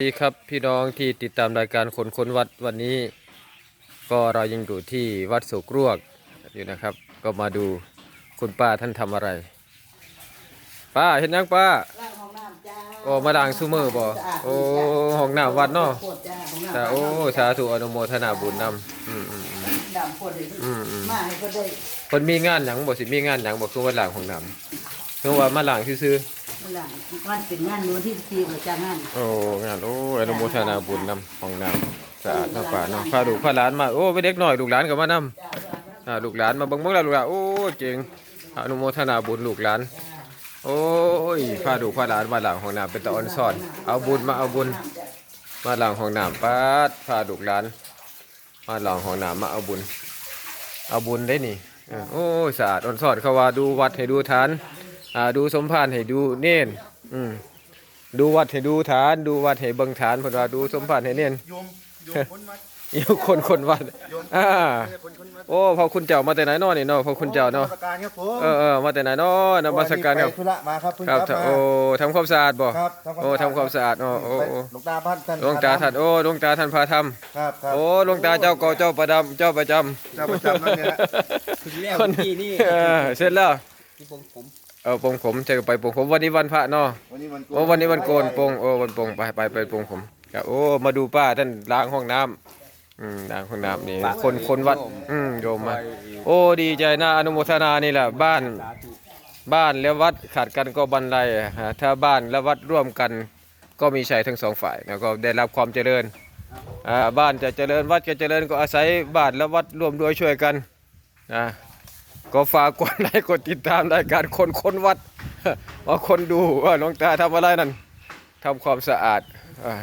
สวัสดีครับพี่น้องที่ติดตามรายการคนค้นวัดวันนี้ ก็เรายังอยู่ที่วัดโศกรวกอยู่นะครับ ก็มาดูคุณป้าท่านทำอะไร ป้าเห็นยังป้าล้างห้องน้ำจ้าโอ้มาล้างซุมือบ่โอ้ห้องน้ำวัดเนาะโคตรจ้าห้องน้ำสาโอ้สาธุอนุโมทนาบุญนำอืมอืมอืมดำโคตรเลยอืมอืมมาให้ก็ได้เพิ่นมีงานหยังบ่สิมีงานหยังบ่คือว่าล้างห้องน้ำคือว่ามาล้างซื่อ มาล้างวันเป็นงานวันที่สี่ประจ้างานๆโอ้งานโอ้อนุโมทนาบุญนำห้องน้ำสะอาดเนาะป้าเนาะพาลูกพาหลานมาโอ้ไปเด็กน้อยลูกหลานก็มานำอ่าลูกหลานมาเบิ่งเบิ่งแล้วลูกหลานโอ้เจ๋งอนุโมทนาบุญลูกหลาน โอ้ยพาลูกพาหลานมาหลังห้องน้ำเป็นตะออนซ่อนเอาบุญมาเอาบุญ มาหลังห้องน้ำปาดพาลูกหลาน มาหลังห้องน้ำมาเอาบุญ เอาบุญได้นี่เออโอ้ยสะอาดออนซ่อนเขาว่าดูวัดให้ดูฐาน อ่าดูสมภารให้ดูเน่นอืมดูวัดให้ดูฐาน ดูวัดให้เบิ่งฐานเพิ่นว่าดูสมภารให้เน่นโยมโยมคนวัดอยู่คนคนวัดอ่าไม่ใช่คนคนวัดโอ้พอคุณเจ้ามาแต่ไหนเนอนี่เนาะพอคุณเจ้าเนาะนมัสการครับผมเออเออมาแต่ไหนเนาะนมัสการครับไปธุระมาครับเพิ่งครับกลับมา โอ้ทำความสะอาดบ่ครับโอ้ทำความสะอาดโอ้โอ้โอ้หลวงตาพันท่านหลวงตาท่านโอ้หลวงตาท่านพาทครับครัำบโอ้หลวงตาเจ้าก่อเจ้าประดำเจ้าประจำเจ้าประจำนั่นเนี่ยนะ ถึงแล้วคนที่นี่เออเสร็จแล้วที่ผมผมเออปงผมจะไปปงผมวันนี้วันพระเนาะวันนี้วันโกโอ้วันนี้วันโกนปงโอ้วันปงไปไปไปปงผมครับโอ้มาดูป้าท่านล้างห้องน้ำอืมล้างห้องน้ำนี่คนคนวัด อืมโยมมาโอ้ดีใจนะอนุโมทนานี่แหละบ้านสาธุบ้านและวัดขาดกันก็บันไลฮะถ้าบ้านและวัดร่วมกันก็มีชัยทั้งสองฝ่ายแล้วก็ได้รับความเจริญอ่าบ้านจะเจริญวัดจะเจริญก็อาศัยบ้านและวัดร่วมด้วยช่วยกันนะ ก็ฝากกดไลค์กดติดตามรายการคนคนวัดว่าคนดูว่าหลวงตาทำอะไรนั่นทำความสะอาดอ่า